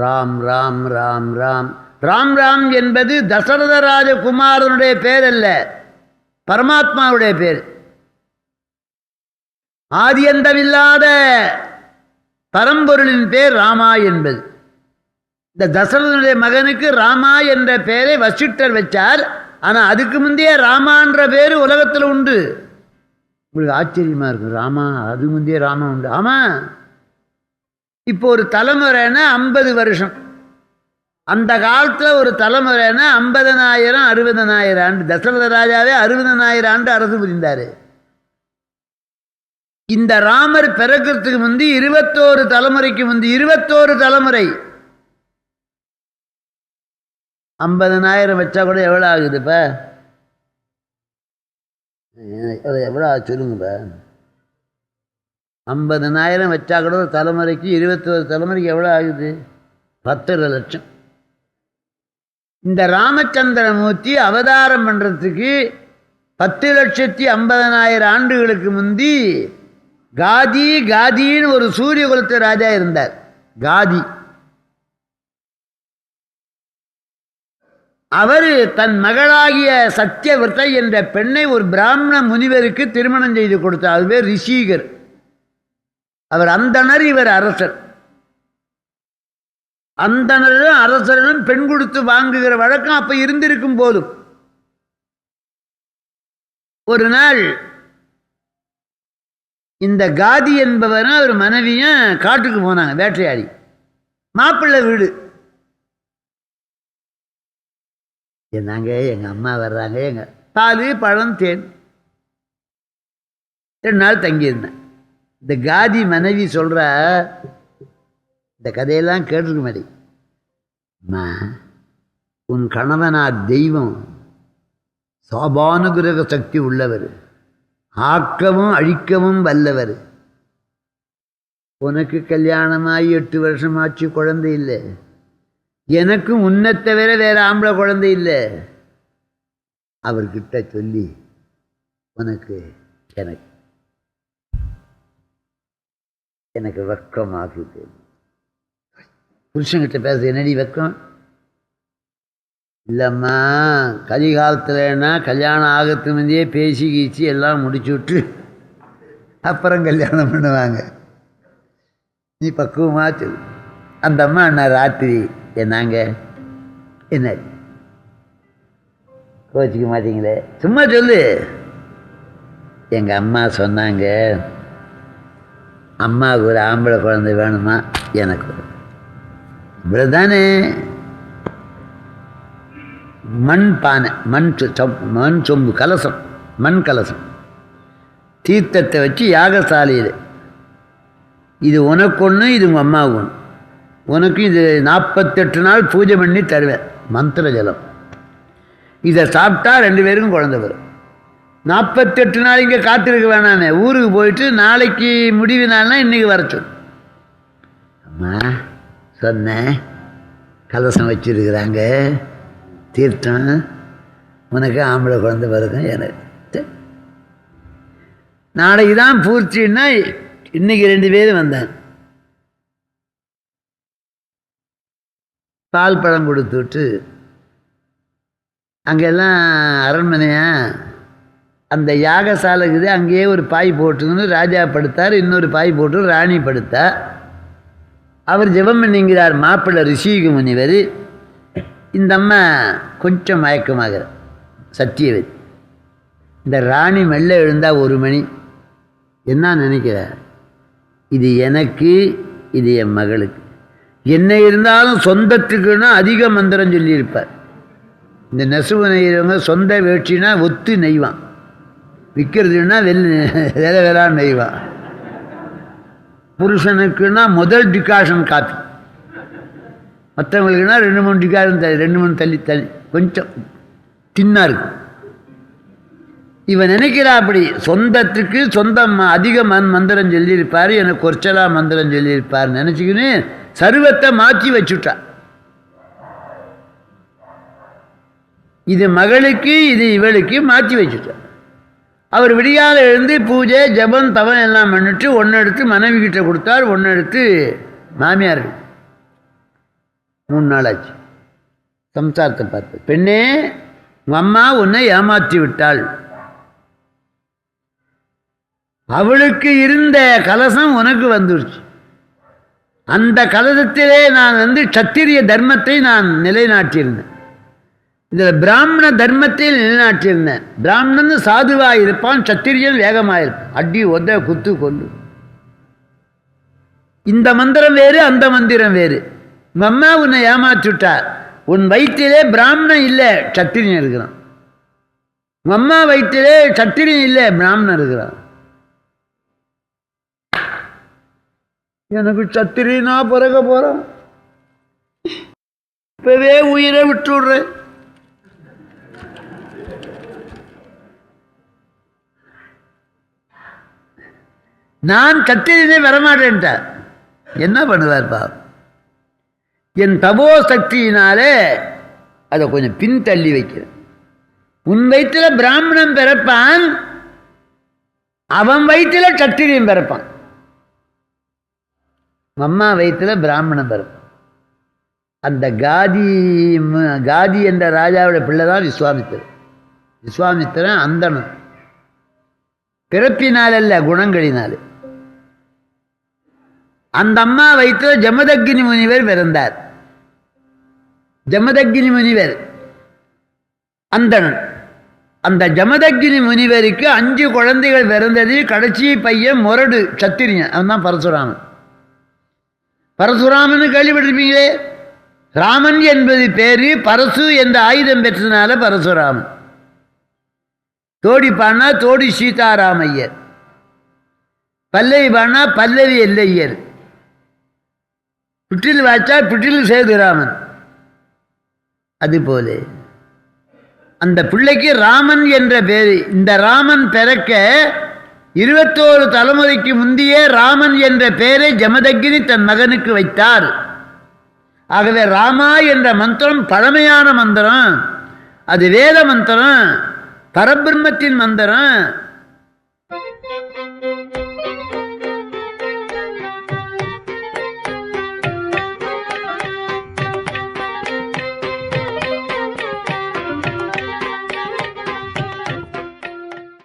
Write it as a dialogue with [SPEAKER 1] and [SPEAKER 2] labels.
[SPEAKER 1] ராம் ராம் ராம் ராம். ராம் ராம் என்பது தசரத ராஜகுமாரனுடைய பேர் அல்ல பரமாத்மாவுடைய பேர். ஆதியந்தமில்லாத பரம்பொருளின் பேர் ராமா என்பது. இந்த தசரதனுடைய மகனுக்கு ராமா என்ற பெயரை வசிட்டர் வச்சார். ஆனால் அதுக்கு முந்தைய ராமான்ற பேர் உலகத்தில் உண்டு. உங்களுக்கு ஆச்சரியமாக இருக்கும். ராமா அது முந்தைய ராமா உண்டு. ஆமாம் இப்போ ஒரு தலைமுறைன்னா ஐம்பது வருஷம். அந்த காலத்தில் ஒரு தலைமுறைன்னா ஐம்பதனாயிரம் அறுபதனாயிரம் ஆண்டு தசரத ராஜாவே அறுபதனாயிரம் ஆண்டு அரசு புரிந்தார். இந்த ராமர் பிறக்கிறதுக்கு முந்தி இருபத்தோரு தலைமுறைக்கு முந்தி இருபத்தோரு தலைமுறை. ஐம்பதனாயிரம் வச்சா கூட எவ்வளோ ஆகுதுப்பா? எவ்வளோ ஆகுது சொல்லுங்கப்பா. ஐம்பதனாயிரம் வச்சா கூட ஒரு தலைமுறைக்கு இருபத்தோரு தலைமுறைக்கு எவ்வளோ ஆகுது? பத்தரை லட்சம். இந்த ராமச்சந்திரமூர்த்தி அவதாரம் பண்ணுறதுக்கு பத்து லட்சத்தி ஐம்பதனாயிரம் ஆண்டுகளுக்கு முந்தி காதி காதின்னு ஒரு சூரிய குலத்து ராஜா இருந்தார். காதி. அவர் தன் மகளாகிய சத்தியவர்த்தை என்ற பெண்ணை ஒரு பிராமண முனிவருக்கு திருமணம் செய்து கொடுத்தார். அது பேர் ரிஷிகர். அவர் அந்தனர் இவர் அரசர். அந்தனரும் அரசரும் பெண் கொடுத்து வாங்குகிற வழக்கம் அப்ப இருந்திருக்கும் போதும் ஒரு நாள் இந்த காதி என்பவரும் அவர் மனைவியும் காட்டுக்கு போனாங்க வேட்டையாடி. மாப்பிள்ளை வீடு. என்னங்க எங்கள் அம்மா வர்றாங்க எங்கள் பால் பழம் தேன். ரெண்டு நாள் தங்கியிருந்தேன். இந்த காதி மனைவி சொல்கிற இந்த கதையெல்லாம் கேட்டிருக்க மாதிரி. அம்மா உன் கணவனார் தெய்வம் சாபானுகிரக சக்தி உள்ளவர் ஆக்கவும் அழிக்கவும் வல்லவர். உனக்கு கல்யாணமாகி எட்டு வருஷமாச்சு குழந்தை இல்லை. எனக்கும் உன்னை தவிர வேற ஆம்பளை குழந்தை இல்லை. அவர்கிட்ட சொல்லி உனக்கு எனக்கு எனக்கு வெக்கமாகுது. புருஷன்கிட்ட பேச என்னடி வெக்கம்? இல்லைம்மா கலிகாலத்துலன்னா கல்யாணம் ஆகிறதுக்கு முந்தையே பேசி கீச்சு எல்லாம் முடிச்சு விட்டு அப்புறம் கல்யாணம் பண்ணுவாங்க. நீ பக்குவமாக சொல்லு. அந்த அம்மா அண்ணா ராத்திரி என்னாங்க? என்ன? கோச்சிக்க மாட்டீங்களே? சும்மா சொல்லு. எங்கள் அம்மா சொன்னாங்க அம்மாவுக்கு ஒரு ஆம்பளை குழந்தை வேணுமா? எனக்கு. இவ்வளோதானே மண் பானை மண் சொ- மண் சொம்பு கலசம் மண் கலசம். தீர்த்தத்தை வச்சு யாகசாலையில். இது உனக்கு ஒன்று இது உங்கள் அம்மாவுக்கு ஒன்று உனக்கு இது நாற்பத்தெட்டு நாள் பூஜை பண்ணி தருவேன். மந்திர ஜலம் இதை சாப்பிட்டா ரெண்டு பேருக்கும் குழந்தை வரும். நாற்பத்தெட்டு நாள் இங்கே காத்திருக்க வேணானே ஊருக்கு போயிட்டு நாளைக்கு முடிவு நாள்னா இன்றைக்கி வர சொல்லு அம்மா சொன்னேன் கலசம் வச்சிருக்கிறாங்க. தீர்த்தம். உனக்கு ஆம்பளை குழந்த வருது எனக்கு. நாளைக்கு தான் பூர்த்தின்னா இன்றைக்கி ரெண்டு பேரும் வந்தாங்க பால் பழம் கொடுத்துட்டு அங்கெல்லாம் அரண்மனையாக அந்த யாகசாலை இருக்குது அங்கேயே ஒரு பாய் போட்டுன்னு ராஜா படுத்தார் இன்னொரு பாய் போட்டு ராணி படுத்தா அவர் ஜெபம் பண்ணிங்கிறார் மாப்பிள்ளை ரிஷிகு முனிவர். இந்த அம்மா கொஞ்சம் மயக்கமாக சத்தியவதி. இந்த ராணி மெல்ல எழுந்தால் ஒரு மணி. என்ன நினைக்கிறார் இது எனக்கு இது என் மகளுக்கு. என்ன இருந்தாலும் சொந்தத்துக்குன்னா அதிக மந்திரம் சொல்லியிருப்பார். இந்த நெசவு நெய்கிறவங்க சொந்த வேட்சினா ஒத்து நெய்வான். விற்கிறதுன்னா வெல் வேலை வேளாண் நெய்வான் புருஷனுக்குன்னா முதல் டிகாஷன் காப்பி. மற்றவங்களுக்குன்னா ரெண்டு மூணு டிகாஷன் தள்ளி ரெண்டு மூணு தள்ளி தள்ளி. கொஞ்சம் தின்னா இருக்கும் இவன் நினைக்கிறா அப்படி சொந்தத்துக்கு சொந்தம் அதிக மண் மந்திரம் சொல்லியிருப்பார் எனக்கு கொர்ச்சலா மந்திரம் சொல்லியிருப்பார் நினச்சிக்கின்னு சருவத்தை மாற்றி வச்சுட்டா. இது மகளுக்கு இது இவளுக்கு மாற்றி வச்சுட்டா. அவர் விடியால எழுந்து பூஜை ஜபம் தவம் எல்லாம் பண்ணிட்டு ஒன்று எடுத்து மனைவி கிட்ட கொடுத்தார் ஒன்று எடுத்து மாமியார் மூணு நாள் ஆச்சு. சம்சாரத்தை பார்த்து பெண்ணே உங்கள் அம்மா உன்னை ஏமாற்றி விட்டாள். அவளுக்கு இருந்த கலசம் உனக்கு வந்துருச்சு. அந்த கலசத்திலே நான் வந்து சத்திரிய தர்மத்தை நான் நிலைநாட்டியிருந்தேன். இதில் பிராமண தர்மத்தை நிலைநாட்டியிருந்தேன். பிராமணன் சாதுவாக இருப்பான் சத்திரியன் வேகமாக இருப்பான். அடி ஒத குத்து கொண்டு இந்த மந்திரம் வேறு அந்த மந்திரம் வேறு. உங்கள் அம்மா உன்னை ஏமாற்றிவிட்டா உன் வயிற்றிலே பிராமணன் இல்லை சத்திரியன் இருக்கிறான். உங்கள் அம்மா வயிற்றிலே சத்திரியன் இல்லை பிராமணன் இருக்கிறான். எனக்கு சத்திரியனா பிறக்க போகிறோம் இப்போவே உயிரை விட்டு நான் கத்திரினே வரமாட்டேன்ட்டார். என்ன பண்ணுவார் பாவம்? என் தபோ சக்தியினாலே அதை கொஞ்சம் பின்தள்ளி வைக்கிறேன். உன் வயிற்றில் பிராமணன் பிறப்பான் அவன் வயிற்றில் சத்திரியன் பிறப்பான். அம்மா வயிற்றில் பிராமணன் பிறப்பான். அந்த காதி காதி என்ற ராஜாவோட பிள்ளை தான் விஸ்வாமித்திரன். விஸ்வாமித்திரன் அந்தணன். பிறப்பினால் அல்ல குணங்களினால். அந்த அம்மா வயிற்று ஜமதக்கினி முனிவர் பிறந்தார். ஜமதக்கினி முனிவர் அந்தணன். அந்த ஜமதக்கினி முனிவருக்கு அஞ்சு குழந்தைகள் பிறந்தது கடைசி பையன் முரடு சத்திரியன். அவன் தான் பரசுராமன். பரசுராமன் கேள்விப்பட்டிருப்பீங்களே? ராமன் என்பது பேரு பரசு என்ற ஆயுதம் பெற்றதுனால பரசுராமன். தோடி பாடினா தோடி சீதாராமையர். பல்லவி பானா பல்லவி எல்லையர். புற்றில் பிட்டில் செய்து ராமன் அதுபோல அந்த பிள்ளைக்கு ராமன் என்ற பேர் இந்த ராமன் பிறக்க இருபத்தோரு தலைமுறைக்கு முந்தையே ராமன் என்ற பெயரை ஜமதக்கினி தன் மகனுக்கு வைத்தார். ஆகவே ராமா என்ற மந்திரம் பழமையான மந்திரம். அது வேத மந்திரம் பரபிரம்மத்தின் மந்திரம்